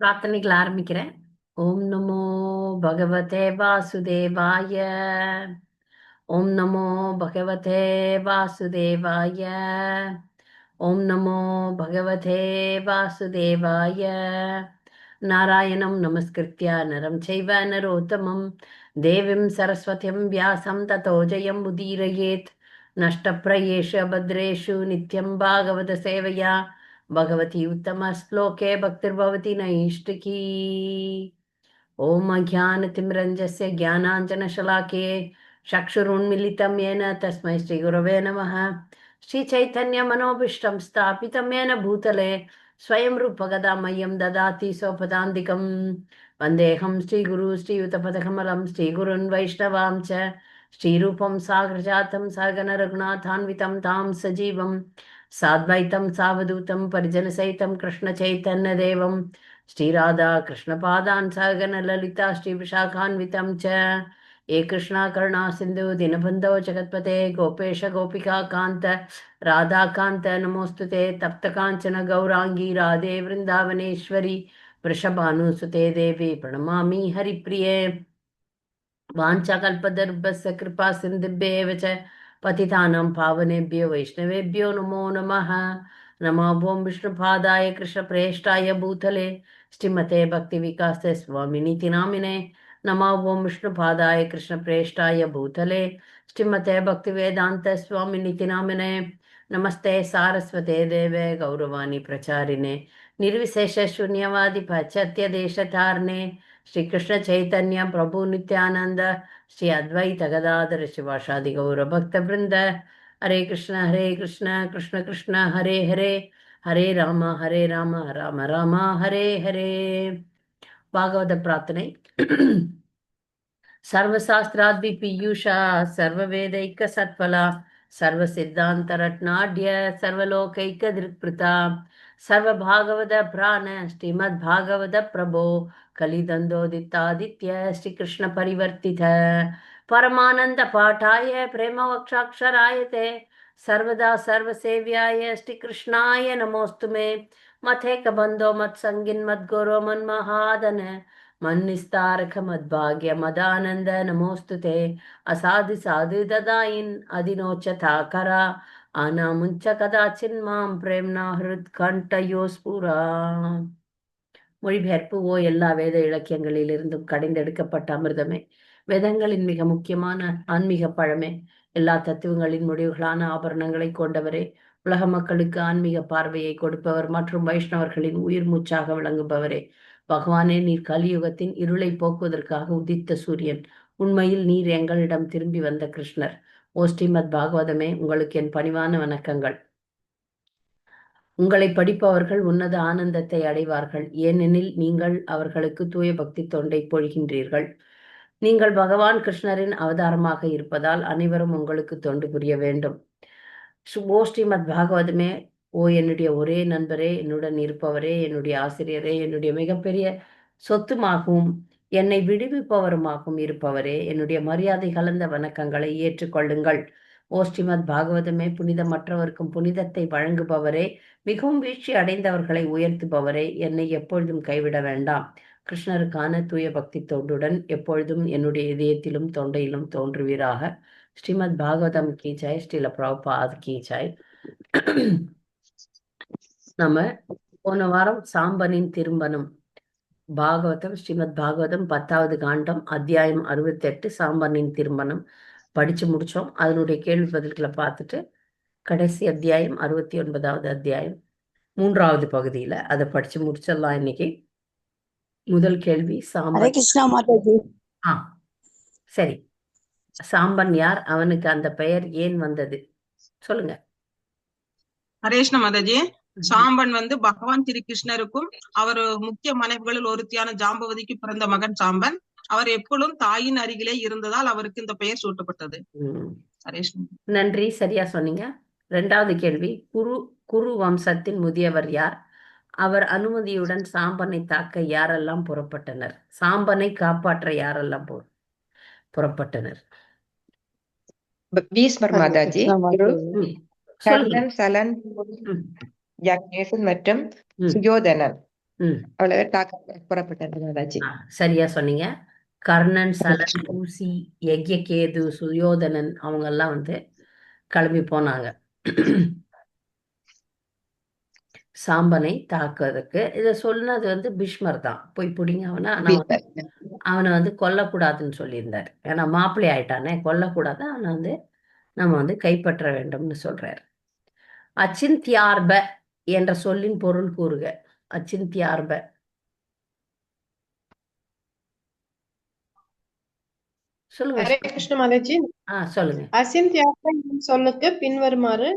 பிரார்த்தனைகள் ஆரம்பிக்கிறேன். ஓம் நமோ பகவதே வாசுதேவாய. ஓம் நமோ பகவதே வாசுதேவாய. ஓம் நமோ பகவதே வாசுதேவாய. நாராயணம் நமஸ்கிருத்ய நரம் செய்வ நரோத்தமம். தேவிம் சரஸ்வதிம் வியாசம் ததோ ஜெயம் உதீரயேத். நஷ்டப்பிரயேஷு அபத்ரேஷு நித்யம் பாகவத சேவையா. भगवती उत्तमश्लोके भक्तिर्भवति नैष्टिकी ॐ अज्ञानतिमिरञ्जस्य ज्ञानाञ्जनशलाके चक्षुरुन्मिलितं येन तस्मै श्रीगुरवे नमः। श्रीचैतन्यमनोभीष्टं स्थापितं येन भूतले स्वयं रूपगदा मह्यं ददाति स्वपदान्तिकं वन्देऽहं श्रीगुरु, श्रीयुतपदकमलं, श्रीगुरुन् वैष्णवां च। श्रीरूपं साग्रजातं सगनरघुनाथान्वितं तां सजीवं साद्वैतं सावधूतं परिजनसहितं कृष्णचैतन्यदेवं श्रीराधा कृष्णपादान् सहगनललिता श्रीविशाखान्वितं च ये कृष्णा करुणा सिन्धु दिनबन्धो जगत्पते गोपेश गोपिका कान्त राधाकान्त नमोऽस्तु ते तप्तकाञ्चन गौराङ्गी राधे वृन्दावनेश्वरि वृषभानुसुते देवी प्रणमामि हरिप्रिये वाञ्छाकल्पदर्भस्य कृपा सिन्धुभ्येव च पतितानां पावनेभ्यो वैष्णवेभ्यो नमो नमः। नमो ॐ विष्णुपादाय कृष्णप्रेष्ठाय भूतले। श्रीमते भक्तिविकासे स्वामिनीति नामिने नमो ॐ विष्णुपादाय कृष्णप्रेष्ठाय भूतले। श्रीमते भक्तिवेदान्त स्वामिनीति नामिने नमस्ते सारस्वते देवे गौरवाणी प्रचारिणे। निर्विशेष ಶ್ರೀಕೃಷ್ಣ ಚೈತನ್ಯ ಪ್ರಭು ನಿತ್ಯಾನಂದ ಶ್ರೀ ಅದ್ವೈತ ಗದಾಧರ ಶಿವಾಷಾದಿ ಗೌರ ಭಕ್ತವೃಂದ ಹರೇ ಕೃಷ್ಣ ಹರೇ ಕೃಷ್ಣ ಕೃಷ್ಣ ಕೃಷ್ಣ ಹರೇ ಹರೇ ಹರೇ ರಾಮ ಹರೇ ರಾಮ ರಾಮ ರಾಮ ಹರೇ ಹರೇ ಭಾಗವತ ಪ್ರಾರ್ಥನೆ ಸರ್ವಶಾಸ್ತ್ರಾದ್ವಿ ಪಿಯೂಷ ಸರ್ವವೇದೈಕ ಸತ್ಫಲ ಸರ್ವ ಸಿದ್ಧಾಂತ ರತ್ನಾಢ್ಯ ಸರ್ವಲೋಕೈಕ ದೃಕ್ಪೃತ ಸರ್ವ ಭಾಗವದ ಪ್ರಾಣ ಶ್ರೀಮದ್ ಭಾಗವತ ಪ್ರಭೋ कलिदन्दोदितादित्य श्रीकृष्णपरिवर्तित परमानन्दपाठाय प्रेमवक्षाक्षराय ते सर्वदा सर्वसेव्याय श्रीकृष्णाय नमोऽस्तु मे। मथेकबन्धो, मत्सङ्गिन्, मद्गुरो, मन्महादन। मन्निस्तारक मद्भाग्य मदानन्द नमोऽस्तु ते। असाधु साधु ददायिन् अधिनोचताकरा आनामुञ्च कदाचिन् माँ प्रेम्णा हृत्कण्ठयो स्फुरा மொழிபெயர்ப்பு ஓ எல்லா வேத இலக்கியங்களிலிருந்தும் கடைந்தெடுக்கப்பட்ட அமிர்தமே. வேதங்களின் மிக முக்கியமான ஆன்மீக பழமே. எல்லா தத்துவங்களின் முடிவுகளான ஆபரணங்களை கொண்டவரே. உலக மக்களுக்கு ஆன்மீக பார்வையை கொடுப்பவர் மற்றும் வைஷ்ணவர்களின் உயிர் மூச்சாக விளங்குபவரே. பகவானே நீர் கலியுகத்தின் இருளை போக்குவதற்காக உதித்த சூரியன். உண்மையில் நீர் எங்களிடம் திரும்பி வந்த கிருஷ்ணர். ஓ ஸ்ரீமத் பாகவதமே உங்களுக்கு என் பணிவான வணக்கங்கள். உங்களை படிப்பவர்கள் உன்னத ஆனந்தத்தை அடைவார்கள். ஏனெனில் நீங்கள் அவர்களுக்கு தூய பக்தி தொண்டை பொழிகின்றீர்கள். நீங்கள் பகவான் கிருஷ்ணரின் அவதாரமாக இருப்பதால் அனைவரும் உங்களுக்கு தொண்டு புரிய வேண்டும். ஓ ஸ்ரீமத் பாகவதமே ஓ என்னுடைய ஒரே நண்பரே என்னுடன் இருப்பவரே என்னுடைய ஆசிரியரே என்னுடைய மிகப்பெரிய சொத்துமாகவும் என்னை விடுவிப்பவருமாகவும் இருப்பவரே என்னுடைய மரியாதை கலந்த வணக்கங்களை ஏற்றுக்கொள்ளுங்கள். ஓ ஸ்ரீமத் பாகவதமே புனிதமற்றவருக்கும் புனிதத்தை வழங்குபவரே மிகவும் வீழ்ச்சி அடைந்தவர்களை உயர்த்துபவரே என்னை எப்பொழுதும் கைவிட வேண்டாம். கிருஷ்ணருக்கான தூய பக்தி தொண்டுடன் எப்பொழுதும் என்னுடைய இதயத்திலும் தொண்டையிலும் தோன்றுவீராக. ஸ்ரீமத் பாகவதம் கீச்சாய் ஸ்ரீல பிரபாத் கீச்சாய் நம்ம போன வாரம் சாம்பனின் திரும்பனம் பாகவதம் ஸ்ரீமத் பாகவதம் பத்தாவது காண்டம் அத்தியாயம் அறுபத்தி எட்டு சாம்பனின் திருமணம் படிச்சு முடிச்சோம். அதனுடைய கேள்வி பதில்களை பார்த்துட்டு கடைசி அத்தியாயம் அறுபத்தி ஒன்பதாவது அத்தியாயம் மூன்றாவது பகுதியில அதை படிச்சு முடிச்சிடலாம் இன்னைக்கு. முதல் கேள்வி சாம்பன். கிருஷ்ணா மாதாஜி. ஆ சரி. சாம்பன் யார்? அவனுக்கு அந்த பெயர் ஏன் வந்தது? சொல்லுங்க. ஹரேஷ்ண மாதாஜி. சாம்பன் வந்து பகவான் திரு கிருஷ்ணருக்கும் அவர் முக்கிய மனைவிகளில் ஒருத்தியான ஜாம்பவதிக்கு பிறந்த மகன் சாம்பன். அவர் எப்பொழுதும் தாயின் அருகிலே இருந்ததால் அவருக்கு இந்த பெயர் சூட்டப்பட்டது. நன்றி சரியா சொன்னீங்க. ரெண்டாவது கேள்வி. குரு குரு வம்சத்தின் முதியவர் யார்? அவர் அனுமதியுடன் சாம்பனை தாக்க யாரெல்லாம் புறப்பட்டனர்? சாம்பனை காப்பாற்ற யாரெல்லாம் புறப்பட்டனர்? பீஸ்மர் மாதாஜி கர்ணன் சலன் மற்றும். சுயோதனன். ம். அவ்வளவு தாக்க புறப்பட்டார் மாதாஜி சரியா சொன்னீங்க. கர்ணன் சலன் பூசி யக்ஞகேது சுயோதனன் அவங்க எல்லாம் வந்து கிளம்பி போனாங்க. சாம்பனை தாக்குவதற்கு இதை சொன்னது வந்து பீஷ்மர் தான். போய் பிடிங்க அவனை. அவனை வந்து கொல்லக்கூடாதுன்னு சொல்லியிருந்தார். ஏன்னா மாப்பிள்ளை ஆயிட்டானே கொல்லக்கூடாது. அவனை வந்து நம்ம வந்து கைப்பற்ற வேண்டும்னு சொல்றாரு. அச்சிந்தியார்ப என்ற சொல்லின் பொருள் கூறுக. அச்சிந்தியார்ப. சொல்லுங்க. ஹரே கிருஷ்ண மாதாஜி. ஆ சொல்லுங்க. அசிந்தியாக என்னும் சொல்லுக்கு பின்வருமாறு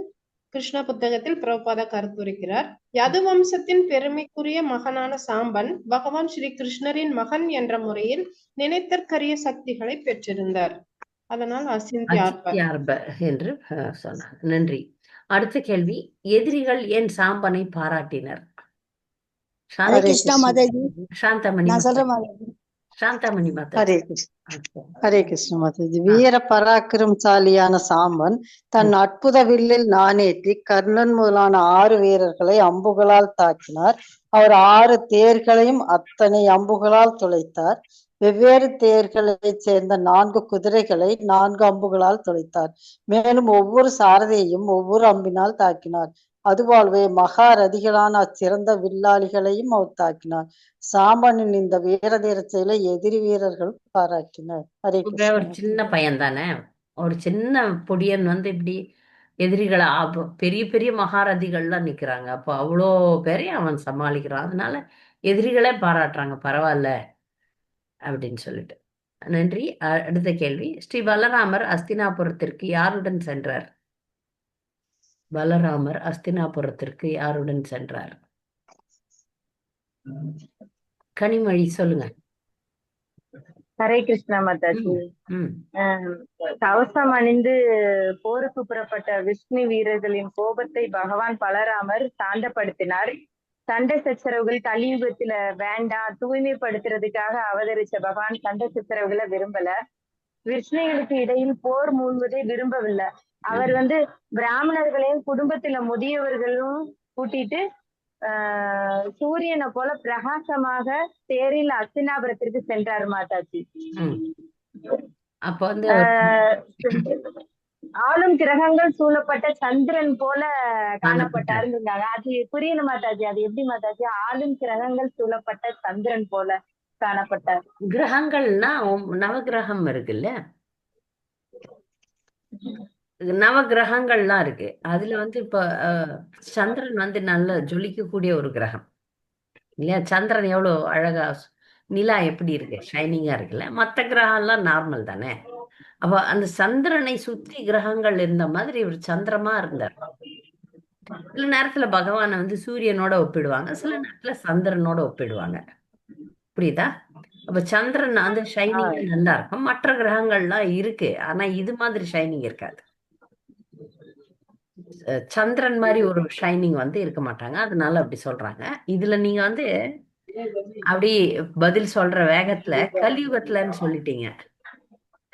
கிருஷ்ண புத்தகத்தில் பிரபுபாதா கருத்துரைக்கிறார் யது வம்சத்தின் பெருமைக்குரிய மகனான சாம்பன் பகவான் ஸ்ரீ கிருஷ்ணரின் மகன் என்ற முறையில் நினைத்தற்கரிய சக்திகளை பெற்றிருந்தார். அதனால் அசிந்தியார்ப என்று சொன்னார். நன்றி. அடுத்த கேள்வி எதிரிகள் ஏன் சாம்பனை பாராட்டினர்? ஹரே சாந்த கிருஷ்ணா மாதாஜி. சாந்தமணி நான் சொல்றேன் சாந்தமணி மாதா ஹரே கிருஷ்ண. ஹரே கிருஷ்ண மாதாஜி வீர பராக்கிரமசாலியான சாம்பன் தன் அற்புத வில்லில் நாணேற்றி கர்ணன் முதலான ஆறு வீரர்களை அம்புகளால் தாக்கினார். அவர் ஆறு தேர்களையும் அத்தனை அம்புகளால் துளைத்தார். வெவ்வேறு தேர்களைச் சேர்ந்த நான்கு குதிரைகளை நான்கு அம்புகளால் துளைத்தார். மேலும் ஒவ்வொரு சாரதியையும் ஒவ்வொரு அம்பினால் தாக்கினார். அதுபோலவே மகாரதிகளான அச்சிறந்த வில்லாளிகளையும் அவர் தாக்கினார் சாம்பனின் இந்த வீரதீர செயலை எதிரி வீரர்கள் பாராட்டினர். ஒரு சின்ன பையன் தானே ஒரு சின்ன பொடியன் வந்து இப்படி எதிரிகளை பெரிய பெரிய மகாரதிகள்லாம் நிக்கிறாங்க. அப்போ அவ்வளோ பேரையும் அவன் சமாளிக்கிறான். அதனால எதிரிகளே பாராட்டுறாங்க. பரவாயில்ல அப்படின்னு சொல்லிட்டு. நன்றி. அடுத்த கேள்வி. ஸ்ரீ பலராமர் அஸ்தினாபுரத்திற்கு யாருடன் சென்றார்? பலராமர் அஸ்தினாபுரத்திற்கு யாருடன் சென்றார்? கனிமொழி சொல்லுங்க. ஹரே கிருஷ்ணா மாதாஜி. கவசம் அணிந்து போருக்கு புறப்பட்ட விஷ்ணு வீரர்களின் கோபத்தை பகவான் பலராமர் சாந்தப்படுத்தினார். சண்டை சச்சரவுகள் கலியுகத்துல வேண்டாம் தூய்மைப்படுத்துறதுக்காக அவதரிச்ச பகவான் சண்டை சச்சரவுகளை விரும்பல. விஷ்ணுகளுக்கு இடையில் போர் மூழ்வதை விரும்பவில்லை. அவர் வந்து பிராமணர்களையும் குடும்பத்துல முதியவர்களும் கூட்டிட்டு சூரியனை போல பிரகாசமாக தேரில் அஸ்தினாபுரத்திற்கு சென்றார் மாதாஜி. அப்போ வந்து ஆளும் கிரகங்கள் சூழப்பட்ட சந்திரன் போல காணப்பட்டாருன்னு இருந்தாங்க அது புரியல மாதாஜி அது எப்படி மாதாஜி? ஆளும் கிரகங்கள் சூழப்பட்ட சந்திரன் போல காணப்பட்டார். கிரகங்கள்னா நவகிரகம் இருக்குல்ல நவகிரகங்கள்லாம் இருக்கு. அதுல வந்து இப்ப சந்திரன் வந்து நல்ல ஜொலிக்கக்கூடிய ஒரு கிரகம். இல்லையா? சந்திரன் எவ்வளவு அழகா நிலா எப்படி இருக்கு? ஷைனிங்கா இருக்குல்ல? மற்ற கிரகம்லாம் நார்மல் தானே? அப்ப அந்த சந்திரனை சுத்தி கிரகங்கள் இருந்த மாதிரி இவர் சந்திரமா இருந்தார். சில நேரத்துல பகவானை வந்து சூரியனோட ஒப்பிடுவாங்க. சில நேரத்துல சந்திரனோட ஒப்பிடுவாங்க. புரியுதா? அப்ப சந்திரன் அந்த ஷைனிங் நல்லா இருக்கும் மற்ற கிரகங்கள்லாம் இருக்கு. ஆனா இது மாதிரி ஷைனிங் இருக்காது. சந்திரன் மாதிரி ஒரு ஷைனிங் வந்து இருக்க மாட்டாங்க. அதனால அப்படி சொல்றாங்க. இதுல நீங்க வந்து அப்படி பதில் சொல்ற வேகத்துல கலியுகத்துலன்னு சொல்லிட்டீங்க.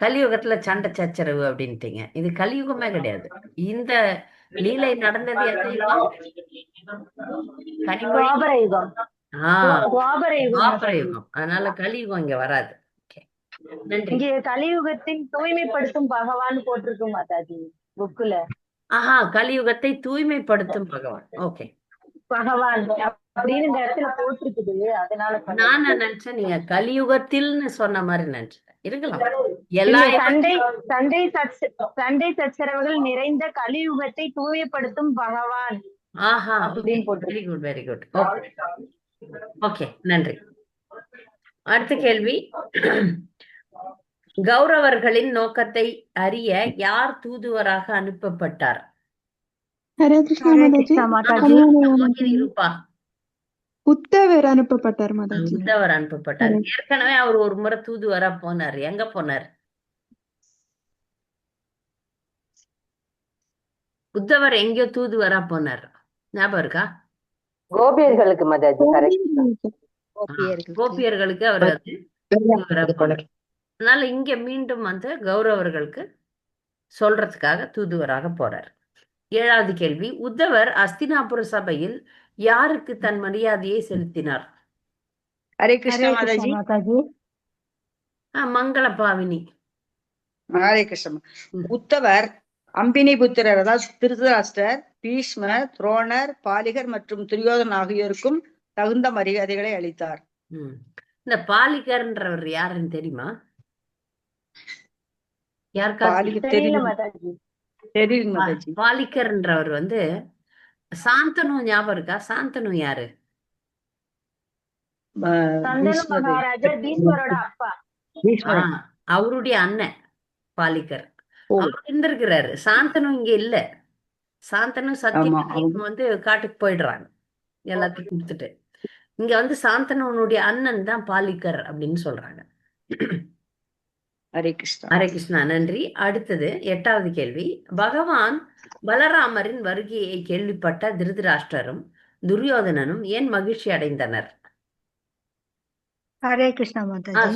கலியுகத்துல சண்டை சச்சரவு அப்படின்ட்டீங்க. இது கலியுகமே கிடையாது. இந்த லீலை நடந்தது எந்த யுகம். அதனால கலியுகம் இங்க வராது. இங்க கலியுகத்தின் தூய்மைப்படுத்தும் பகவான் போட்டிருக்கு மாதாஜி புக்குல. ஆஹா கலியுகத்தை தூய்மைப்படுத்தும் பகவான். ஓகே பகவான் அப்படின்னு இந்த இடத்துல போட்டிருக்குது. அதனால சொன்னேன். நான் நினைச்சேன்? நீங்க கலியுகத்தில்னு சொன்ன மாதிரி நினைச்சேன். இருக்கலாம். எல்லா சண்டை சண்டை சண்டை சச்சரவுகள் நிறைந்த கலியுகத்தை தூய்மைப்படுத்தும் பகவான் ஆஹா. Very good very good okay நன்றி. அடுத்த கேள்வி. கௌரவர்களின் நோக்கத்தை அறிய யார் தூதுவராக அனுப்பப்பட்டார்? உத்தவர் அனுப்பப்பட்டார் மாதாஜி. உத்தவர் அனுப்பப்பட்டார். ஏற்கனவே அவர் ஒரு முறை தூதுவரா போனார். எங்க போனார்? உத்தவர் எங்கேயோ தூதுவரா போனார். ஞாபகம் இருக்கா? கோபியர்களுக்கு மாதாஜி கரெக்ட். கோபியர்களுக்கு. அவர் வந்து தூதுவரா போனார். அதனால இங்க மீண்டும் வந்து கௌரவர்களுக்கு சொல்றதுக்காக தூதுவராக போறார். ஏழாவது கேள்வி உத்தவர் அஸ்தினாபுர சபையில் யாருக்கு தன் மரியாதையை செலுத்தினார்? ஹரே கிருஷ்ணா மாதாஜி. மங்கள பாவினி ஹரே கிருஷ்ணா. உத்தவர் அம்பினி புத்திரர் அதாவது திருதராஷ்டிரர் பீஷ்மர் துரோணர் பாலிகர் மற்றும் துரியோதன் ஆகியோருக்கும் தகுந்த மரியாதைகளை அளித்தார். இந்த பாலிகர்ன்றவர் யாருன்னு தெரியுமா? யாருக்காவது பாலிகர் தெரியல தெரியல மாதாஜி. தெரியல பா- மாதாஜி. பாலிகர்ன்றவர் வந்து சாந்தனு ஞாபகம் இருக்கா? சாந்தனு யாரு? அவருடைய அண்ணன் பாலிகர் ஓ. அவர் இருந்திருக்கிறாரு. சாந்தனு இங்க இல்ல. சாந்தனு ஆமா சத்தியவதியும் வந்து காட்டுக்கு போயிடுறாங்க. எல்லாத்தையும் கொடுத்துட்டு. இங்க வந்து சாந்தனுடைய அண்ணன் தான் பாலிகர் அப்படின்னு சொல்றாங்க. ஹரே கிருஷ்ணா. ஹரே கிருஷ்ணா நன்றி. அடுத்தது எட்டாவது கேள்வி. பகவான் பலராமரின் வருகையை கேள்விப்பட்ட திருதராஷ்டிரரும் துரியோதனனும் ஏன் மகிழ்ச்சி அடைந்தனர்? ஹரே கிருஷ்ணா மாதாஜி.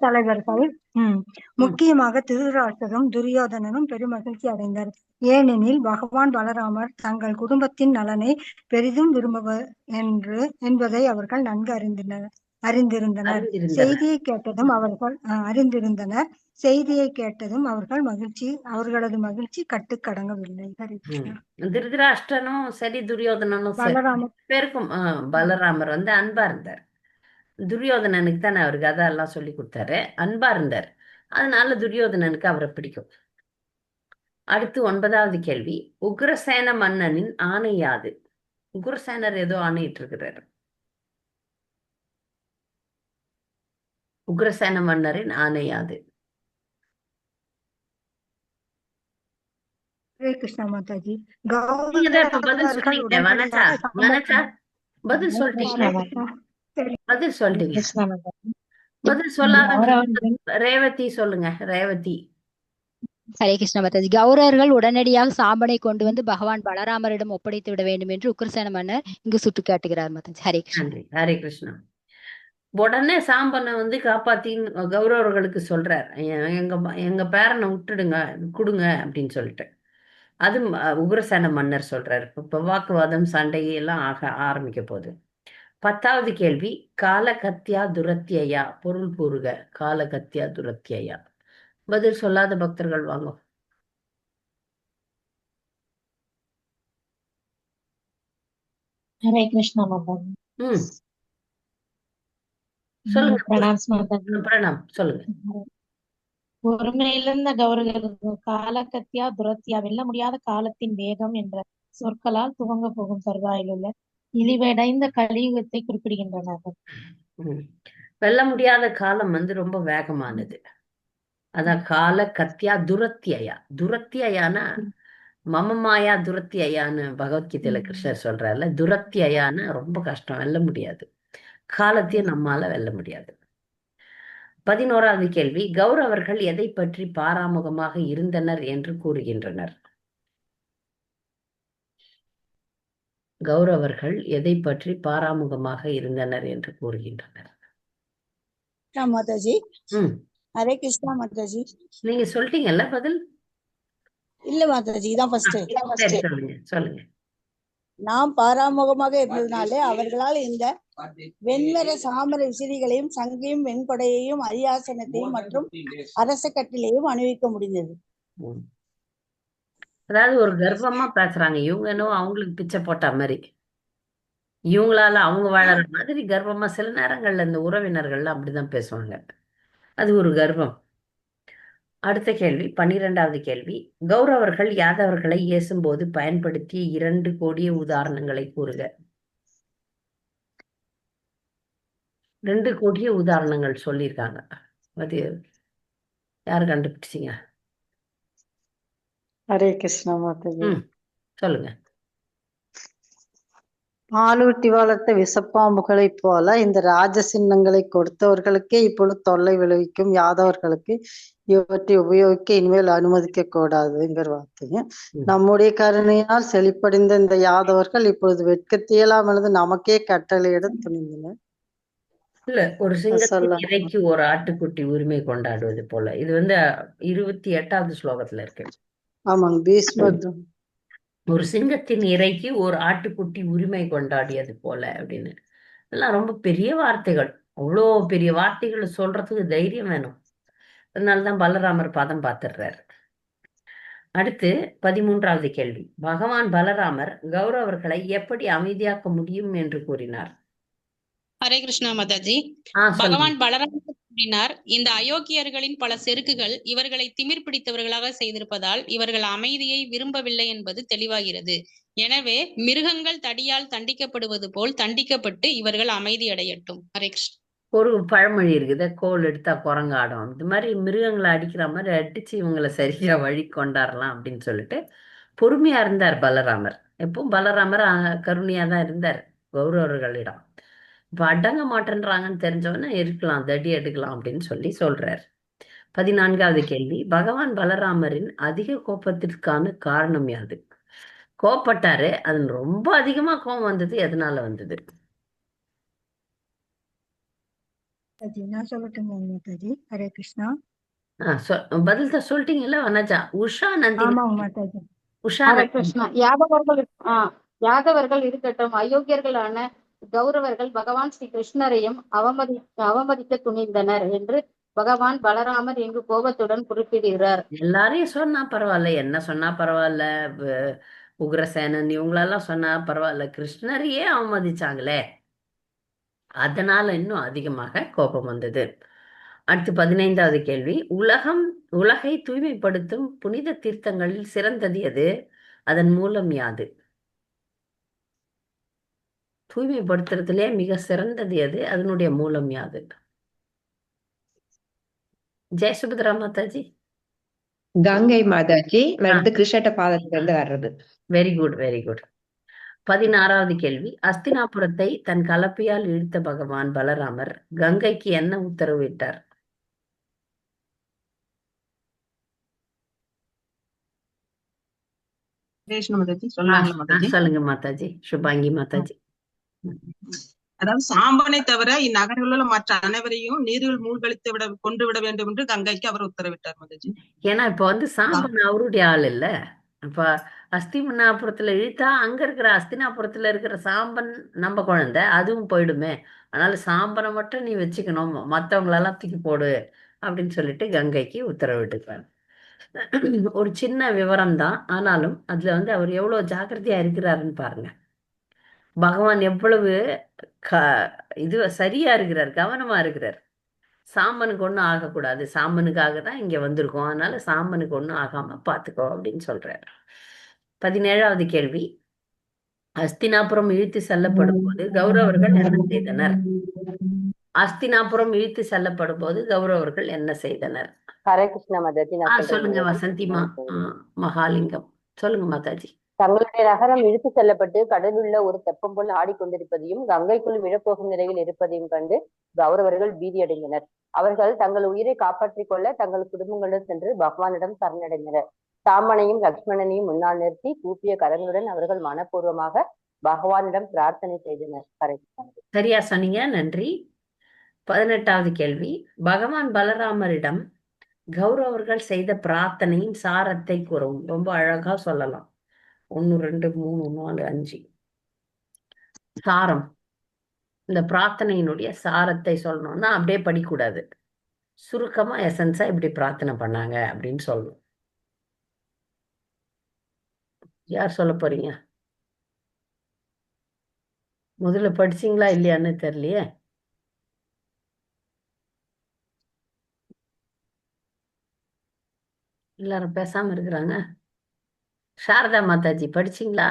தலைவர்கள் ம், ம் முக்கியமாக திருதராஷ்டிரரும் துரியோதனனும் பெருமகிழ்ச்சி அடைந்தனர். ஏனெனில் பகவான் பலராமர் தங்கள் குடும்பத்தின் நலனை பெரிதும் விரும்புவர் என்று என்பதை அவர்கள் நன்கு அறிந்தனர். அறிந்திருந்தனர். செய்தியை கேட்டதும் அவர்கள் அறிந்திருந்தனர். செய்தியை கேட்டதும் அவர்கள் மகிழ்ச்சி அவர்களது மகிழ்ச்சி கட்டுக்கடங்கவில்லை ஹரே ம். கிருஷ்ணா. திருதராஷ்டிரனும் சரி துரியோதனனும் பலராமர். பேருக்கும் பலராமர் வந்து அன்பா இருந்தார். துரியோதனனுக்கு தானே அவருக்கு அதெல்லாம் சொல்லி கொடுத்தாரு. அன்பா இருந்தார். அதனால துரியோதனனுக்கு அவரை பிடிக்கும். அடுத்து ஒன்பதாவது கேள்வி. உக்ரசேன மன்னனின் ஆணை யாது? உக்ரசேனர் ஏதோ ஆணையிட்டு இருக்கிறாரு உக்ரசேன மன்னரின் ஆணை யாது. ஹரே கிருஷ்ணா மாதாஜி. நீங்க தான் இப்ப பதில் கௌரவர்கள் சொன்னீங்க வனஜா உடனடியாக வனஜா சாம்பல் பதில் சொல்லிட்டீங்க ஹரே கிருஷ்ணா சரி பதில் சொல்லிட்டீங்க கிருஷ்ணா மாதாஜி. பதில் சொல்லாத கௌரவர்கள் ரேவதி சொல்லுங்க ரேவதி. ஹரே கிருஷ்ண மாதாஜி. கௌரவர்கள் உடனடியாக சாம்பனை கொண்டு வந்து பகவான் பலராமரிடம் ஒப்படைத்து விட வேண்டும் என்று உக்ரசேன மன்னர் இங்கு சுட்டு காட்டுகிறார் மாதாஜி. ஹரே கிருஷ்ணா. நன்றி. ஹரே கிருஷ்ணா. உடனே சாம்பனை வந்து காப்பாத்தி கௌரவர்களுக்கு சொல்றார். எங்க எங்க பேரனை விட்டுடுங்க கொடுங்க அப்படின்னு சொல்லிட்டு. அது உக்ரசேன மன்னர் சொல்றாரு. இப்ப வாக்குவாதம் சண்டை எல்லாம் ஆக ஆரம்பிக்க போகுது. பத்தாவது கேள்வி காலகத்தியா துரத்தியா பொருள் கூறுக காலகத்தியா துரத்தியா பதில் சொல்லாத பக்தர்கள் வாங்க. ஹரே கிருஷ்ணா மாதாஜி ஒருமையிலிருந்த கௌரவர்கள் காலகத்தியா துரத்தியா வெல்ல முடியாத காலத்தின் வேகம் என்ற சொற்களால் துவங்க போகும் தருவாயில் உள்ள இழிவடைந்த கலியுகத்தை குறிப்பிடுகின்றனர். வெல்ல முடியாத காலம் வந்து ரொம்ப வேகமானது. அதான் கால கத்தியா துரத்தியா துரத்தியானா மமமாயா துரத்தியான்னு பகவத்கீதையில கிருஷ்ணர் சொல்றாருல துரத்தியானா ரொம்ப கஷ்டம் வெல்ல முடியாது. காலத்தையும் நம்மால வெல்ல முடியாது. பதினோராவது கேள்வி கௌரவர்கள் எதை பற்றி பாராமுகமாக இருந்தனர் என்று கூறுகின்றனர். கௌரவர்கள் எதை பற்றி பாராமுகமாக இருந்தனர் என்று கூறுகின்றனர். மாதாஜி. ஹரே கிருஷ்ணா மாதாஜி. நீங்க சொல்லிட்டீங்கல்ல பதில்? இல்ல மாதாஜி இதான் சொல்லுங்க சொல்லுங்க. நாம் பாராமுகமாக இருந்ததுனாலே அவர்களால் இந்த வெண்மர சாமர விசிறிகளையும் சங்கையும் வெண்கொடையையும் அரியாசனத்தையும் மற்றும் அரச கட்டிலையும் அணிவிக்க முடிந்தது. அதாவது ஒரு கர்வமா பேசுறாங்க. இவங்கனோ அவங்களுக்கு பிச்சை போட்ட மாதிரி. இவங்களால அவங்க வாழற மாதிரி கர்வமா சில நேரங்கள்ல இந்த உறவினர்கள்லாம் அப்படிதான் பேசுவாங்க. அது ஒரு கர்வம் அடுத்த கேள்வி பன்னிரெண்டாவது கேள்வி. கௌரவர்கள் யாதவர்களை ஏசும்போது பயன்படுத்திய இரண்டு கொடிய உதாரணங்களை கூறுக. ரெண்டு கொடிய உதாரணங்கள் சொல்லியிருக்காங்க. அது யார் கண்டுபிடிச்சீங்க? ஹரே கிருஷ்ணா மாதாஜி ம் சொல்லுங்க. பாலூட்டி வளர்த்த விஷப்பாம்புகளைப் போல இந்த ராஜ சின்னங்களை கொடுத்தவர்களுக்கே இப்பொழுது தொல்லை விளைவிக்கும் யாதவர்களுக்கு இவற்றை உபயோகிக்க இனிமேல் அனுமதிக்க கூடாதுங்கிற வார்த்தையும். நம்முடைய கருணையினால் செழிப்படைந்த இந்த யாதவர்கள் இப்பொழுது வெட்கத்தியலாமலது நமக்கே கட்டளையிட துணிந்தனர். இல்ல ஒரு இறைக்கு ஒரு ஆட்டுக்குட்டி உரிமை கொண்டாடுவது போல. இது வந்து இருபத்தி எட்டாவது ஸ்லோகத்துல இருக்கு. ஆமாங்க பீஷ்மர் ஒரு சிங்கத்தின் இறைக்கு ஒரு ஆட்டுக்குட்டி உரிமை கொண்டாடியது போல அப்படின்னு. இதெல்லாம் ரொம்ப பெரிய வார்த்தைகள். அவ்வளோ பெரிய வார்த்தைகளை சொல்றதுக்கு தைரியம் வேணும். அதனாலதான் பலராமர் பாதம் பார்த்துடுறாரு. அடுத்து பதிமூன்றாவது கேள்வி. பகவான் பலராமர் கௌரவர்களை எப்படி அமைதியாக்க முடியும் என்று கூறினார்? ஹரே கிருஷ்ணா மாதாஜி. பகவான் பலராமர் கூறினார் இந்த அயோக்கியர்களின் பல செருக்குகள் இவர்களை திமிர் பிடித்தவர்களாக செய்திருப்பதால் இவர்கள் அமைதியை விரும்பவில்லை என்பது தெளிவாகிறது. எனவே மிருகங்கள் தடியால் தண்டிக்கப்படுவது போல் தண்டிக்கப்பட்டு இவர்கள் அமைதி அடையட்டும். ஒரு பழமொழி இருக்குது கோல் எடுத்தா குரங்காடும். இது மாதிரி மிருகங்களை அடிக்கிற மாதிரி அடிச்சு இவங்களை சரியா வழி கொண்டாடலாம் அப்படின்னு சொல்லிட்டு பொறுமையா இருந்தார் பலராமர். எப்பவும் பலராமர் கருணையா தான் இருந்தார் கௌரவர்களிடம். இப்ப அடங்க மாட்டேன்றாங்கன்னு தெரிஞ்சவொடனே இருக்கலாம் தடி எடுக்கலாம் அப்படின்னு சொல்லி சொல்றார். பதினான்காவது கேள்வி பகவான் பலராமரின் அதிக கோபத்திற்கான காரணம் யாது? கோபப்பட்டாரு அது ரொம்ப அதிகமா கோபம் வந்தது எதனால வந்தது? பதில் தான் சொல்லிட்டீங்கல்ல வனஜா? உஷா மாதாஜி உஷா யாதவர்கள் யாதவர்கள் இருக்கட்டும் அயோக்கியர்களான கௌரவர்கள் பகவான் ஸ்ரீ கிருஷ்ணரையும் அவமதி அவமதிக்க துணிந்தனர் என்று பகவான் பலராமர் இங்கு கோபத்துடன் குறிப்பிடுகிறார். எல்லாரையும் சொன்னா பரவாயில்ல என்ன சொன்னா பரவாயில்ல உக்ரசேனன் இவங்களெல்லாம் சொன்னா பரவாயில்ல கிருஷ்ணரையே அவமதிச்சாங்களே. அதனால இன்னும் அதிகமாக கோபம் வந்தது. அடுத்து பதினைந்தாவது கேள்வி. உலகம் உலகை தூய்மைப்படுத்தும் புனித தீர்த்தங்களில் சிறந்தது எது? அதன் மூலம் யாது? தூய்மைப்படுத்துறதுலே மிக சிறந்தது எது? அதனுடைய மூலம் யாது? ஜெய சுபத்ரா மாதாஜி கங்கை மாதாஜி கிருஷ்ணட்ட பாதத்துல இருந்து வர்றது. வெரி குட் வெரி குட் பதினாறாவது கேள்வி. அஸ்தினாபுரத்தை தன் கலப்பையால் இழுத்த பகவான் பலராமர் கங்கைக்கு என்ன உத்தரவிட்டார் சொல்லுங்க மாதாஜி. சுபாங்கி மாதாஜி. அதாவது சாம்பனை தவிர இந்நகரில் உள்ள மற்ற அனைவரையும் நீரில் மூழ்கடித்து விட கொண்டு விட வேண்டும் என்று கங்கைக்கு அவர் உத்தரவிட்டார் மாதாஜி ஏன்னா இப்ப வந்து சாம்பன் அவருடைய ஆள் இல்ல. அப்ப அஸ்தினாபுரத்துல இழுத்தா அங்க இருக்கிற அஸ்தினாபுரத்துல இருக்கிற சாம்பன் நம்ம குழந்தை அதுவும் போயிடுமே. அதனால சாம்பனை மட்டும் நீ வச்சுக்கணும். மத்தவங்களெல்லாம் தூக்கி போடு அப்படின்னு சொல்லிட்டு கங்கைக்கு உத்தரவிட்டுருக்காரு ஒரு சின்ன விவரம் தான் ஆனாலும் அதுல வந்து அவர் எவ்வளவு ஜாக்கிரதையா இருக்கிறாருன்னு பாருங்க. பகவான் எவ்வளவு க இது சரியா இருக்கிறார் கவனமா இருக்கிறார். சாம்பனுக்கு ஒன்றும் ஆகக்கூடாது. சாம்பனுக்காக தான் இங்க வந்திருக்கோம். அதனால சாம்பனுக்கு ஒன்றும் ஆகாம பார்த்துக்கோ அப்படின்னு சொல்றாரு. பதினேழாவது கேள்வி. அஸ்தினாபுரம் இழுத்து செல்லப்படும் போது கௌரவர்கள் என்ன செய்தனர்? அஸ்தினாபுரம் இழுத்து செல்லப்படும் போது கௌரவர்கள் என்ன செய்தனர்? சொல்லுங்க வசந்திமா. மகாலிங்கம். சொல்லுங்க மாதாஜி. தங்களுடைய நகரம் இழுத்து செல்லப்பட்டு கடலுள்ள ஒரு தெப்பம் போல் ஆடிக்கொண்டிருப்பதையும் கங்கைக்குள் விழப்போகும் நிலையில் இருப்பதையும் கண்டு கௌரவர்கள் பீதியடைந்தனர். அவர்கள் தங்கள் உயிரை காப்பாற்றிக் கொள்ள தங்கள் குடும்பங்களுடன் சென்று பகவானிடம் சரணடைந்தனர். சாமனையும் லக்ஷ்மணனையும் முன்னால் நிறுத்தி கூப்பிய கரங்களுடன் அவர்கள் மனப்பூர்வமாக பகவானிடம் பிரார்த்தனை செய்தனர். சரியா சொன்னீங்க. நன்றி. பதினெட்டாவது கேள்வி. பகவான் பலராமரிடம் கௌரவர்கள் செய்த பிரார்த்தனையின் சாரத்தை கூறவும். ரொம்ப அழகா சொல்லலாம். ஒன்று ரெண்டு மூணு நாலு அஞ்சு. சாரம். இந்த பிரார்த்தனையினுடைய சாரத்தை சொல்லணும்னா அப்படியே படிக்கக்கூடாது சுருக்கமா எசன்ஸா இப்படி பிரார்த்தனை பண்ணாங்க அப்படின்னு சொல்லணும் யார் சொல்ல போறீங்க? முதல்ல படிச்சீங்களா இல்லையான்னு தெரியலையே. எல்லாரும் பேசாம இருக்கிறாங்க. சாரதா மாதாஜி படிச்சீங்களா?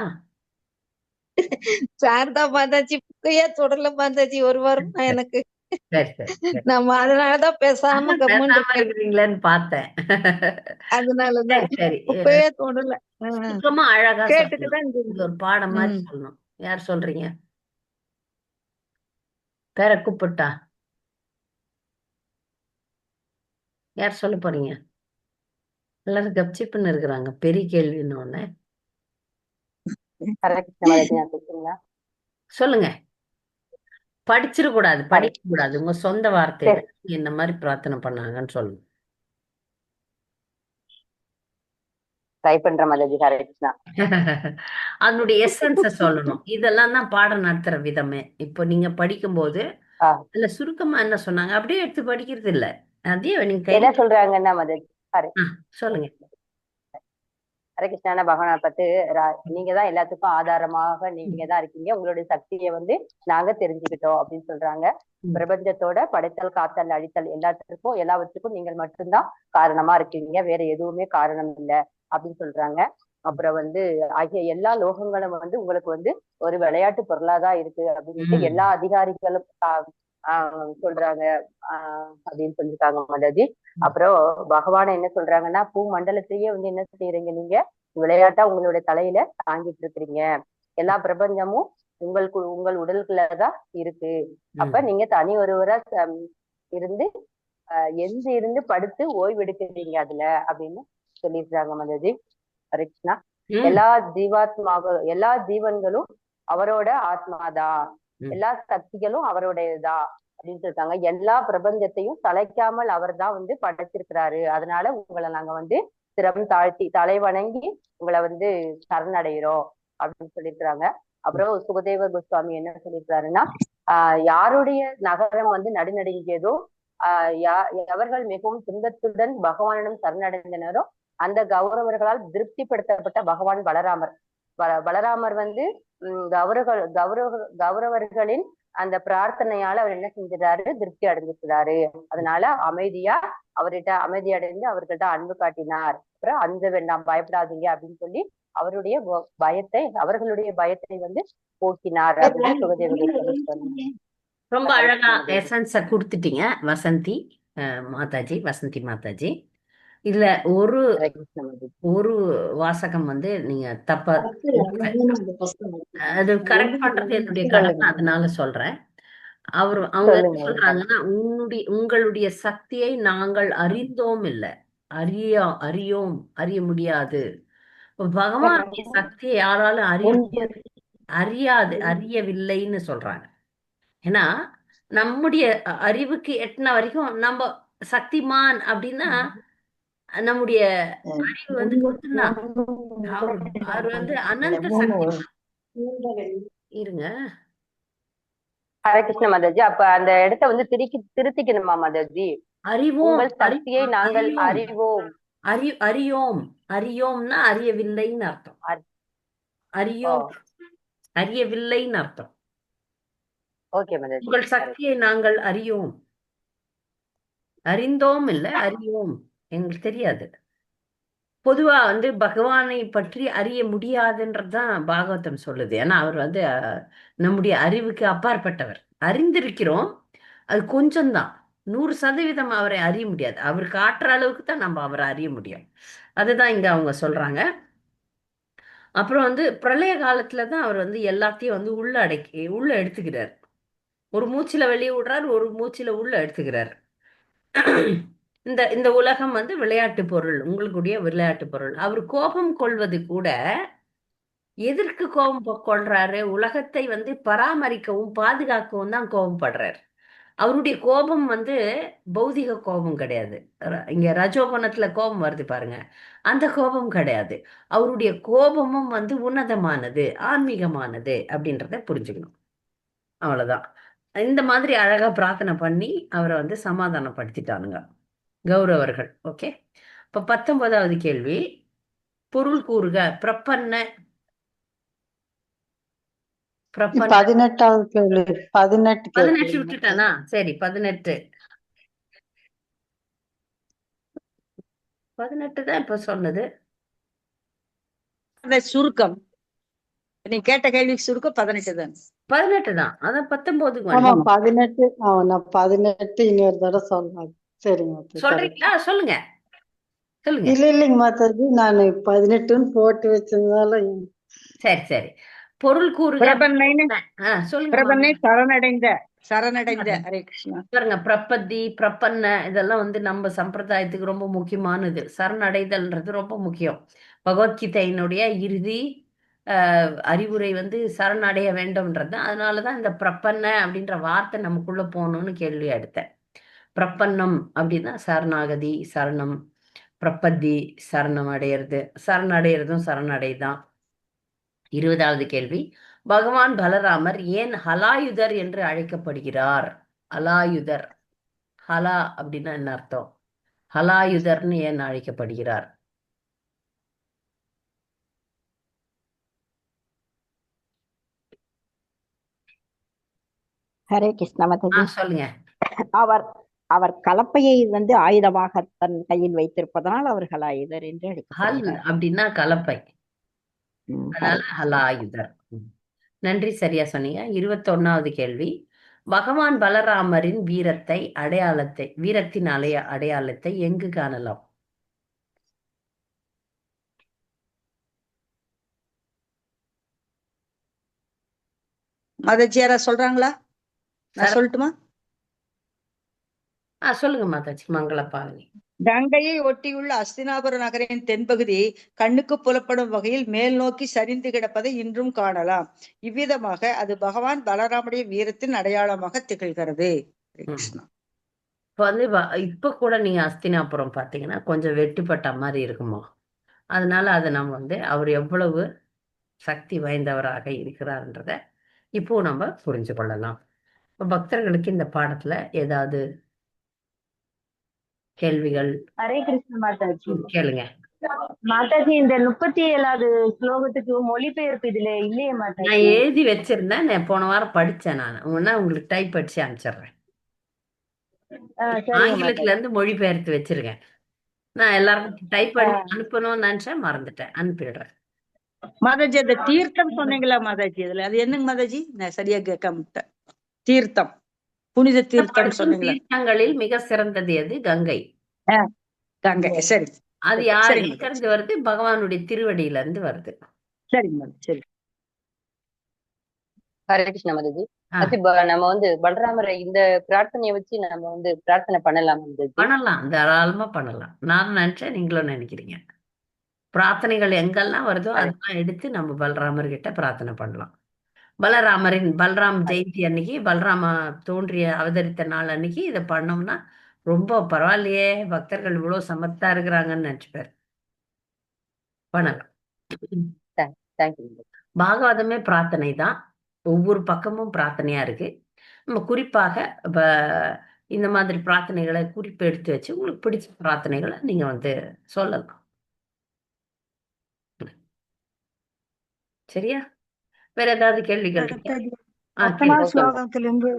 சாரதா மாதாஜி புக்கையே தொடல மாதாஜி ஒரு வாரமா எனக்கு. நம்ம அதனாலதான் பேசாம இருக்கிறீங்களேன்னு பார்த்தேன். அதனாலதான் சரி சரி. புக்கையே ஆஹ் சுத்தமா அழகா இருந்தேன். ஒரு பாடம் மாதிரி. சொல்லணும். யார் சொல்றீங்க? பேர கூப்பிட்டா. யார் சொல்ல போறீங்க? எல்லாரும் கப்சிப்புன்னு இருக்கிறாங்க. பெரிய கேள்வின்னு ஒண்ணு. சொல்லுங்க படிச்சிடக் கூடாது ஹரே படிக்க கூடாது உங்க சொந்த வார்த்தையில இந்த மாதிரி பிரார்த்தனை பண்ணாங்கன்னு சொல்லணும் ட்ரை ஹரே கிருஷ்ணா அதனுடைய எசன்ஸ சொல்லணும். இதெல்லாம் தான் பாடம் நடத்துற விதமே. இப்போ நீங்க படிக்கும்போது. இல்ல சுருக்கமா என்ன சொன்னாங்க? அப்படியே எடுத்து படிக்கிறது இல்ல. அதே நீங்க என்ன சொல்றாங்கன்னா ஆ, சொல்லுங்க. ஹரே கிருஷ்ணான பகவானை பார்த்து நீங்க தான் எல்லாத்துக்கும் ஆதாரமாக நீங்க தான் இருக்கீங்க. உங்களுடைய சக்தியை வந்து நாங்க தெரிஞ்சுக்கிட்டோம் அப்படின்னு சொல்றாங்க. பிரபஞ்சத்தோட படைத்தல் காத்தல் அழித்தல் எல்லாத்துக்கும் எல்லாவற்றுக்கும் நீங்கள் மட்டும்தான் காரணமா இருக்கீங்க. வேற எதுவுமே காரணம் இல்ல அப்படின்னு சொல்றாங்க. அப்புறம் வந்து ஆகிய எல்லா லோகங்களும் வந்து உங்களுக்கு வந்து ஒரு விளையாட்டு பொருளாதான் இருக்கு அப்படின்னு. எல்லா அதிகாரிகளும் சொல்றாங்க. அப்படின்னு சொல்லியிருக்காங்க மாதாஜி. அப்புறம் பகவான் என்ன சொல்றாங்கன்னா பூ மண்டலத்தையே வந்து என்ன செய்யறீங்க நீங்க? விளையாட்டா உங்களுடைய தலையில தாங்கிட்டு இருக்கிறீங்க. எல்லா பிரபஞ்சமும் உங்களுக்கு உங்கள் உடல்குள்ளதான் இருக்கு. அப்ப நீங்க தனி ஒருவரா இருந்து எந்த இருந்து படுத்து ஓய்வெடுக்கிறீங்க அதுல அப்படின்னு சொல்லியிருக்காங்க மதஜி. ம். எல்லா ஜீவாத்மாக எல்லா ஜீவன்களும் அவரோட ஆத்மாதான் ம். எல்லா சக்திகளும் அவருடையதா அப்படின்னு சொல்லிருக்காங்க எல்லா பிரபஞ்சத்தையும் தலைக்காமல் அவர்தான் வந்து படைச்சிருக்கிறாரு அதனால உங்களை நாங்க வந்து சிரம் தாழ்த்தி தலை வணங்கி உங்களை வந்து சரணடைகிறோம் அப்படின்னு சொல்லியிருக்கிறாங்க அப்புறம் சுகதேவ கோஸ்வாமி என்ன சொல்லியிருக்காருன்னா ஆஹ் யாருடைய நகரம் வந்து நடுநடுங்கியதோ ஆஹ் யா- எவர்கள் மிகவும் துன்பத்துடன் பகவானிடம் சரணடைந்தனரோ அந்த கௌரவர்களால் திருப்திப்படுத்தப்பட்ட பகவான் பலராமர். பல- பலராமர் வந்து உம் கௌரவர்கள் கௌரவ கௌரவர்களின் அந்த பிரார்த்தனையால அவர் என்ன செஞ்சிட்டாரு திருப்தி அடைஞ்சிருக்கிறாரு அதனால அமைதியா அவர்கிட்ட அமைதி அடைந்து அவர்கிட்ட அன்பு காட்டினார். அப்புறம் அஞ்ச வேண்டாம் பயப்படாதீங்க அப்படின்னு சொல்லி அவருடைய பயத்தை அவர்களுடைய பயத்தை வந்து போக்கினார் அப்படின்னு சுகதேவ கோஸ்வாமி சொன்னாங்க. ரொம்ப அழகா. எசன்ஸ கொடுத்துட்டீங்க. வசந்தி மாதாஜி வசந்தி மாதாஜி. இதுல ஒரு. ஒரு வாசகம் வந்து நீங்க தப்பா அது கரெக்ட் பண்றது என்னுடைய கடமை அதனால சொல்றேன். அவர் அவங்க என்ன சொல்றாங்கன்னா உன்னுடைய உங்களுடைய சக்தியை நாங்கள் அறிந்தோம் இல்ல. அறியா அறியோம் அறிய முடியாது. பகவானுடைய சக்தியை யாராலும் அறிய அறியாது அறியவில்லைன்னு சொல்றாங்க. ஏன்னா நம்முடைய அறிவுக்கு எட்டின வரைக்கும் நம்ம சக்திமான் அப்படின்னா நம்முடைய அறிவு வந்து மட்டும்தான் அவர் அவர் வந்து அனந்த சக்திமான் இருங்க. ஹரே கிருஷ்ண மாதாஜி அப்ப அந்த இடத்த வந்து திருக்கி திருத்திக்கணுமா மாதாஜி? அறிவோம். சக்தியை நாங்கள் அறிவோம். அறி அறியோம். அறியோம்னா அறியவில்லைன்னு அர்த்தம். அறியோம் அறியவில்லைன்னு அர்த்தம். ஓகே மாதாஜி. உங்கள் சக்தியை நாங்கள் அறியோம். அறிந்தோம் இல்ல அறியோம். எங்களுக்கு தெரியாது. பொதுவாக வந்து பகவானை பற்றி அறிய முடியாதுன்றது தான் பாகவதம் சொல்லுது. ஏன்னா அவர் வந்து நம்முடைய அறிவுக்கு அப்பாற்பட்டவர். அறிந்திருக்கிறோம். அது கொஞ்சம்தான். நூறு சதவீதம் அவரை அறிய முடியாது. அவர் காட்டுற அளவுக்கு தான் நம்ம அவரை அறிய முடியும். அதுதான் இங்கே அவங்க சொல்கிறாங்க அப்புறம் வந்து பிரளய காலத்தில் தான் அவர் வந்து எல்லாத்தையும் வந்து உள்ள அடக்கி உள்ள எடுத்துக்கிறார். ஒரு மூச்சில் வெளியே விடுறார் ஒரு மூச்சில் உள்ள எடுத்துக்கிறார். இந்த இந்த உலகம் வந்து விளையாட்டு பொருள் உங்களுக்குடைய விளையாட்டு பொருள். அவர் கோபம் கொள்வது கூட எதற்கு கோபம் கொள்றாரு? உலகத்தை வந்து பராமரிக்கவும் பாதுகாக்கவும் தான் கோபப்படுறாரு. அவருடைய கோபம் வந்து பௌதிக கோபம் கிடையாது. ர- இங்க ரஜோகுணத்துல கோபம் வருது பாருங்க. அந்த கோபம் கிடையாது. அவருடைய கோபமும் வந்து உன்னதமானது ஆன்மீகமானது அப்படின்றத புரிஞ்சுக்கணும். அவ்வளவுதான். இந்த மாதிரி அழகா பிரார்த்தனை பண்ணி அவரை வந்து சமாதானப்படுத்திட்டானுங்க. கௌரவர்கள். ஓகே? இப்ப பத்தொன்பதாவது கேள்வி. பொருள் கூறுக. பிரபன்ன. பிரபன்ன. பதினெட்டாவது கேள்வி. பதினெட்டு பதினெட்டு விட்டுட்டானா? சரி பதினெட்டு. பதினெட்டு தான் இப்ப சொன்னது. அந்த சுருக்கம். நீ கேட்ட கேள்விக்கு சுருக்கம் பதினெட்டு தான். பதினெட்டு தான். அதான் பத்தொன்பதுக்கு பதினெட்டு. நான் பதினெட்டு இன்னொரு தடவை சொல்றேன் சரிங்க. சொல்றீங்களா? சொல்லுங்க. சொல்லுங்க. இல்ல இல்லைங்க மாதாஜி. நான் பதினெட்டுன்னு போட்டு வச்சதுனால சரி சரி. பொருள் ஆ, சொல்லுங்க. சரணடைந்த சரணடைந்த ஹரே கிருஷ்ணா. பாருங்க பிரபத்தி பிரபன்ன இதெல்லாம் வந்து நம்ம சம்பிரதாயத்துக்கு ரொம்ப முக்கியமானது. சரணடைதல்ன்றது ரொம்ப முக்கியம். பகவத்கீதையினுடைய இறுதி ஆஹ், அறிவுரை வந்து சரணடைய வேண்டும்ன்றது. அதனாலதான் இந்த பிரபன்ன அப்படின்ற வார்த்தை நமக்குள்ள போகணும்னு கேள்வி எடுத்தேன். பிரபன்னம் அப்படின்னா சரணாகதி சரணம். பிரபத்தி சரணம் அடையிறது. சரணடைகிறதும் சரணடைதான். இருபதாவது கேள்வி. பகவான் பலராமர் ஏன் ஹலாயுதர் என்று அழைக்கப்படுகிறார்? ஹலாயுதர். ஹலா அப்படின்னா என்ன அர்த்தம்? ஹலாயுதர்னு ஏன் அழைக்கப்படுகிறார்? ஹரே கிருஷ்ண சொல்லுங்க. அவர் அவர் கலப்பையை வந்து ஆயுதமாக தன் கையில் வைத்திருப்பதனால் அவர் ஹலாயுதர் என்று அப்படின்னா கலப்பை. அதனால ஹலாயுதர். நன்றி சரியா சொன்னீங்க. இருபத்தொன்னாவது கேள்வி. பகவான் பலராமரின் வீரத்தை அடையாளத்தை வீரத்தின் அலைய அடையாளத்தை எங்கு காணலாம்? மாதாஜி யாரா சொல்றாங்களா? நான் சொல்லட்டுமா? ஆ சொல்லுங்க மாதாஜி மங்களபாலினி கங்கையை ஒட்டியுள்ள அஸ்தினாபுர நகரின் தென்பகுதி கண்ணுக்கு புலப்படும் வகையில் மேல் நோக்கி சரிந்து கிடப்பதை இன்றும் காணலாம். இவ்விதமாக அது பகவான் பலராமுடைய வீரத்தின் அடையாளமாக திகழ்கிறது. கிருஷ்ணா. இப்போ வந்து இப்ப கூட நீங்க அஸ்தினாபுரம் பார்த்தீங்கன்னா கொஞ்சம் வெட்டுப்பட்ட மாதிரி இருக்குமா? அதனால அதை நம்ம வந்து அவர் எவ்வளவு சக்தி வாய்ந்தவராக இருக்கிறார்ன்றத இப்போ நம்ம புரிஞ்சு கொள்ளலாம். பக்தர்களுக்கு இந்த பாடத்துல ஏதாவது கேள்விகள். ஹரே கிருஷ்ண மாதாஜி. கேளுங்க. மாதாஜி இந்த முப்பத்தி ஏழாவது ஸ்லோகத்துக்கு மொழிபெயர்ப்பு இதுல இல்லையே நான் மாதாஜி எழுதி வச்சிருந்தேன் நான் போன வாரம் படிச்சேன் நான். உடனே உங்களுக்கு டைப் அடிச்சு அனுப்பிச்சிடுறேன். ஆங்கிலத்துல இருந்து மொழிபெயர்த்து வச்சிருக்கேன். நான் எல்லாருக்கும் டைப் பண்ணி அனுப்பணும்னு நினைச்சேன் மறந்துட்டேன். அனுப்பிடுறேன். மாதாஜி அந்த தீர்த்தம் சொன்னீங்களா மாதாஜி? அதுல அது என்னங்க மாதாஜி? நான் சரியா கேட்காம விட்டேன். தீர்த்தம். புனித தீர்த்தம் சொன்னீங்களா. தீர்த்தங்களில் மிக சிறந்தது எது? கங்கை. கங்கை. சரி. அது சரி யார் சரிங்க எங்க இருந்து வருது? பகவானுடைய திருவடியில இருந்து வருது சரிங்க சரி. ஹரே கிருஷ்ண மதஜி நம்ம வந்து பலராமரை இந்த பிரார்த்தனையை வச்சு நம்ம வந்து பிரார்த்தனை பண்ணலாம் மதஜி பண்ணலாம். தாராளமா பண்ணலாம். நான் நினைச்சேன் நீங்களும் நினைக்கிறீங்க. பிரார்த்தனைகள் எங்கெல்லாம் வருதோ அதெல்லாம் எடுத்து நம்ம பலராமர் கிட்ட பிரார்த்தனை பண்ணலாம். பலராமரின் பலராம் ஜெயந்தி அன்னைக்கு பலராம தோன்றிய அவதரித்த நாள் அன்னைக்கு இதை பண்ணோம்னா ரொம்ப பரவாயில்லையே பக்தர்கள் இவ்வளவு சமத்தா இருக்கிறாங்கன்னு நினைச்சுப்பாரு. பண்ணலாம் பாகவதமே பிரார்த்தனை தான். ஒவ்வொரு பக்கமும் பிரார்த்தனையா இருக்கு. நம்ம குறிப்பாக இப்ப இந்த மாதிரி பிரார்த்தனைகளை குறிப்பு எடுத்து வச்சு உங்களுக்கு பிடிச்ச பிரார்த்தனைகளை நீங்க வந்து சொல்லலாம். சரியா? வேற ஏதாவது கேள்விகள் இருக்கா மாதாஜி ஆ பத்தனாவது கேள்வி ஸ்லோகத்திலிருந்து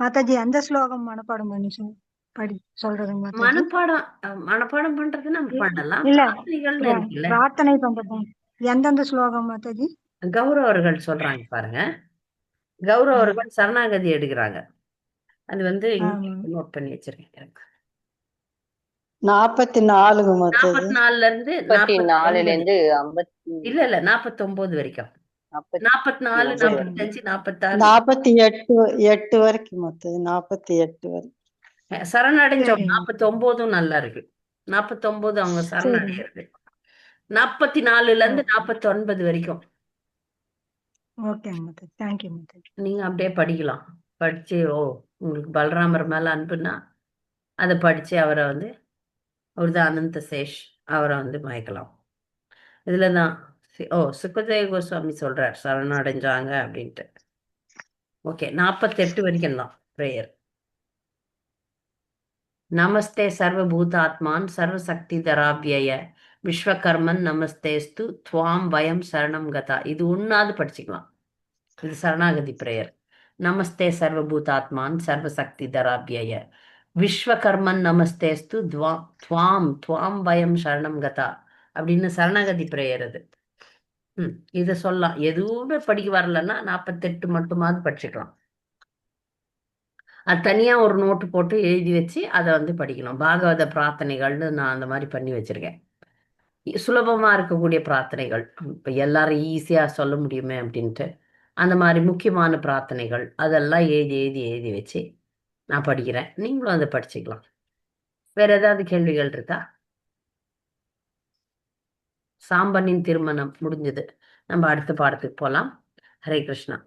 மாதாஜி அந்த ஸ்லோகம் மனப்பாடம் பண்ணி சொல் படி சொல்றதுங்க மாதாஜி? மனப்பாடம் மனப்பாடம் பண்றது நம்ம பண்ணலாம். இல்ல. பிரார்த்தனை பண்றது எந்தெந்த ஸ்லோகம் மாதாஜி? கௌரவர்கள் சொல்றாங்க பாருங்க. கௌரவர்கள் சரணாகதி எடுக்கிறாங்க. அது வந்து நோட் பண்ணி வச்சிருக்கேன் நாற்பத்தி நாலுங்க மாதாஜி. நாற்பத்தி நாலுல இருந்து நாற்பத்தி நாலுல இருந்து ஐம்பத்தி இல்ல இல்ல நாற்பத்தி ஒன்பது வரைக்கும். நாற்பத்தி நாற்பத்தி நாலு நாற்பத்தாறு நாற்பத்தி எட்டு எட்டு வரைக்கும் மாதாஜி நாற்பத்தி எட்டு வரைக்கும். சரணடைஞ்சோம் நாற்பத்தி ஒன்பதும் நல்லா இருக்கு. நாற்பத்தி ஒன்பது அவங்க சரணடைகிறது நாற்பத்தி நாலுல இருந்து ஓகே. நாற்பத்தி ஒன்பது வரைக்கும் நீங்க அப்படியே படிக்கலாம். படிச்சு ஓ உங்களுக்கு பலராமர் மேல அன்புனா அதை படிச்சு அவரை வந்து அவர்தான் அனந்த சேஷ் அவரை வந்து மயக்கலாம். இதுலதான் சி- ஓ சுக்கதேவ கோஸ்வாமி சொல்றார் சரணடைஞ்சாங்க அப்படின்ட்டு. ஓகே நாற்பத்தெட்டு வரைக்கும் தான் ப்ரேயர் நமஸ்தே சர்வபூதாத்மான் சர்வசக்தி தராபியய விஸ்வகர்மன் நமஸ்தேஸ்து துவாம் பயம் சரணம் கதா. இது ஒன்னாவது படிச்சுக்கலாம். இது சரணாகதி பிரேயர் நமஸ்தே சர்வபூதாத்மான் சர்வசக்தி தராபியய விஸ்வகர்மன் நமஸ்தேஸ்து துவாம் துவாம் துவாம் பயம் சரணம் கதா அப்படின்னு சரணாகதி பிரேயர் அது. ம் இதை சொல்லலாம். எதுவுமே படிக்க வரலன்னா நாற்பத்தெட்டு மட்டுமாவது படிச்சுக்கலாம். அது தனியா ஒரு நோட்டு போட்டு எழுதி வச்சு அதை வந்து படிக்கணும் பாகவத பிரார்த்தனைகள்னு நான் அந்த மாதிரி பண்ணி வச்சிருக்கேன். சுலபமாக சுலபமா இருக்கக்கூடிய பிரார்த்தனைகள். இப்ப எல்லாரும் ஈஸியா சொல்ல முடியுமே அப்படின்ட்டு. அந்த மாதிரி முக்கியமான பிரார்த்தனைகள் அதெல்லாம் எழுதி எழுதி எழுதி வச்சு நான் படிக்கிறேன். நீங்களும் அதை படிச்சுக்கலாம். வேற ஏதாவது கேள்விகள் இருக்கா? சாம்பனின் திருமணம் முடிஞ்சது. நம்ம அடுத்த பாடத்துக்கு போகலாம் ஹரே கிருஷ்ணா.